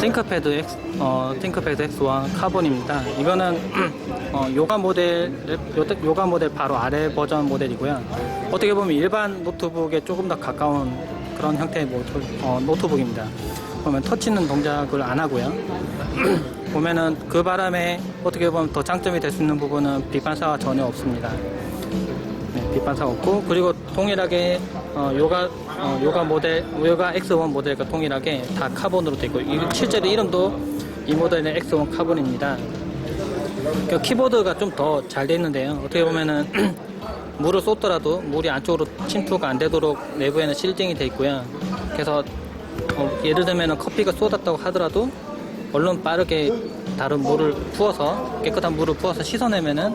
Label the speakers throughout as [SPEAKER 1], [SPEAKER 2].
[SPEAKER 1] 싱크패드 X, 어, 싱크패드 X1 카본입니다. 이거는 어, 요가 모델 요- 요가 모델 바로 아래 버전 모델이고요. 어떻게 보면 일반 노트북에 조금 더 가까운 그런 형태의 노트, 어, 노트북입니다. 보면 터치는 동작을 안 하고요. 보면은 그 바람에 어떻게 보면 더 장점이 될 수 있는 부분은 비판사가 전혀 없습니다. 네, 빗반사 없고 그리고 동일하게 어, 요가 어, 요가 모델 요가 X1 모델과 동일하게 다 카본으로 이, 실제로 이름도 이 모델은 X1 카본입니다. 그 키보드가 좀 더 잘 돼 있는데요. 어떻게 보면은 물을 쏟더라도 물이 안쪽으로 침투가 안 되도록 내부에는 실딩이 돼 있고요. 그래서 어, 예를 들면은 커피가 쏟았다고 하더라도 얼른 빠르게 다른 물을 부어서 깨끗한 물을 부어서 씻어내면은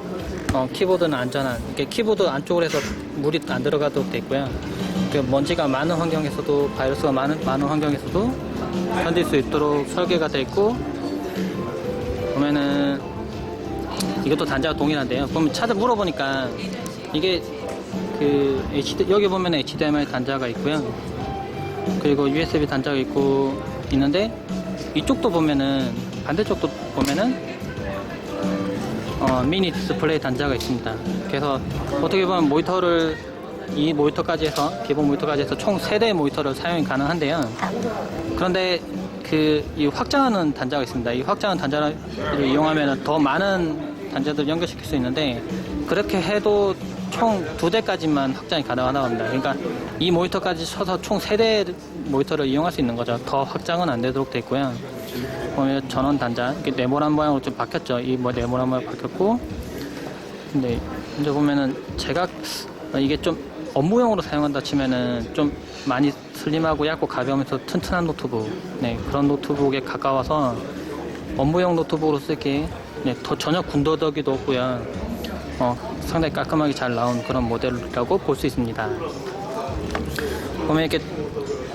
[SPEAKER 1] 어, 키보드는 안전한 이게 키보드 안쪽으로 해서 물이 안 들어가도록 돼 있고요. 그 먼지가 많은 환경에서도 바이러스가 많은 많은 환경에서도 견딜 수 있도록 설계가 돼 있고 보면은 이것도 단자가 동일한데요. 보면 찾아 물어보니까 이게 그 HD, 여기 보면 HDMI 단자가 있고요. 그리고 USB 단자가 있고 있는데 이쪽도 보면은 반대쪽도 보면은 어, 미니 디스플레이 단자가 있습니다. 그래서 어떻게 보면 모니터를 이 모니터까지 해서 기본 모니터까지 해서 총 3대의 모니터를 사용이 가능한데요. 그런데 그 이 확장하는 단자가 있습니다. 이 확장하는 단자를 이용하면 더 많은 단자들을 연결시킬 수 있는데 그렇게 해도 총 두 대까지만 확장이 가능하다고 합니다. 그러니까 이 모니터까지 쳐서 총 세 대 모니터를 이용할 수 있는 거죠. 더 확장은 안 되도록 돼 있고요. 보면 전원 단자 이렇게 네모난 모양으로 좀 바뀌었죠. 이 뭐 네모난 모양 바뀌었고. 근데 이제 보면은 제가 어, 이게 좀 업무용으로 사용한다 치면은 좀 많이 슬림하고 얇고 가벼우면서 튼튼한 노트북. 네 그런 노트북에 가까워서 업무용 노트북으로 쓰기에 네, 더 전혀 군더더기도 없고요. 어, 상당히 깔끔하게 잘 나온 그런 모델이라고 볼 수 있습니다. 보면 이렇게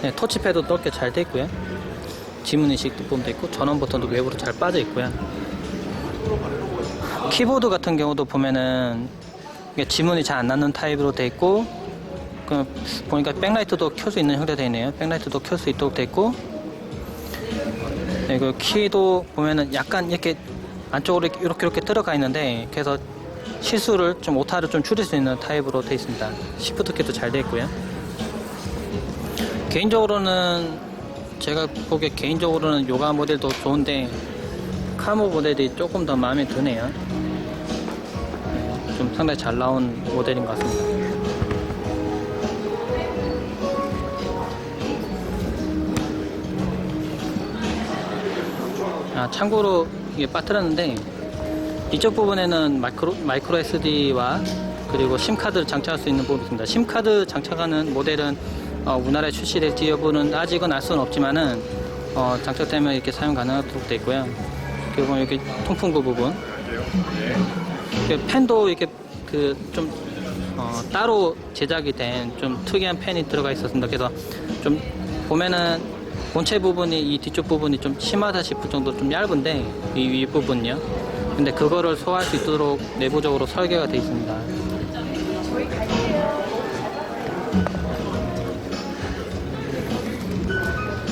[SPEAKER 1] 네, 터치패드도 넓게 잘돼 있고요 지문 인식도 보면 돼 있고 전원 버튼도 외부로 잘 빠져 있고요 키보드 같은 경우도 보면은 지문이 잘 안 나는 타입으로 돼 있고 그 보니까 백라이트도 켤 수 있는 형태 돼 있네요. 백라이트도 켤 수 있도록 돼 있고 네, 그 키도 보면은 약간 이렇게 안쪽으로 이렇게 이렇게, 들어가 있는데 그래서 실수를 좀 오타를 좀 줄일 수 있는 타입으로 돼 있습니다. 시프트 키도 잘돼 있고요. 개인적으로는 제가 보기에 개인적으로는 요가 모델도 좋은데 카모 모델이 조금 더 마음에 드네요. 좀 상당히 잘 나온 모델인 것 같습니다. 아, 참고로 이게 빠뜨렸는데 이쪽 부분에는 마이크로, 마이크로 SD와 그리고 심카드를 장착할 수 있는 부분이 있습니다. 심카드 장착하는 모델은 어, 우리나라에 출시될지 여부는 아직은 알 수는 없지만은 어, 장착되면 이렇게 사용 가능하도록 되어 있고요. 그리고 여기 통풍구 부분 그 펜도 이렇게 그좀 어, 따로 제작이 된 좀 특이한 펜이 들어가 있었습니다. 그래서 좀 보면은 본체 부분이 이 뒤쪽 부분이 좀 심하다 싶을 정도 좀 얇은데 이위 부분요. 근데 그거를 소화할 수 있도록 내부적으로 설계가 되어 있습니다.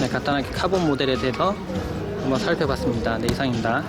[SPEAKER 1] 네, 간단하게 카본 모델에 대해서 한번 살펴봤습니다. 네, 이상입니다.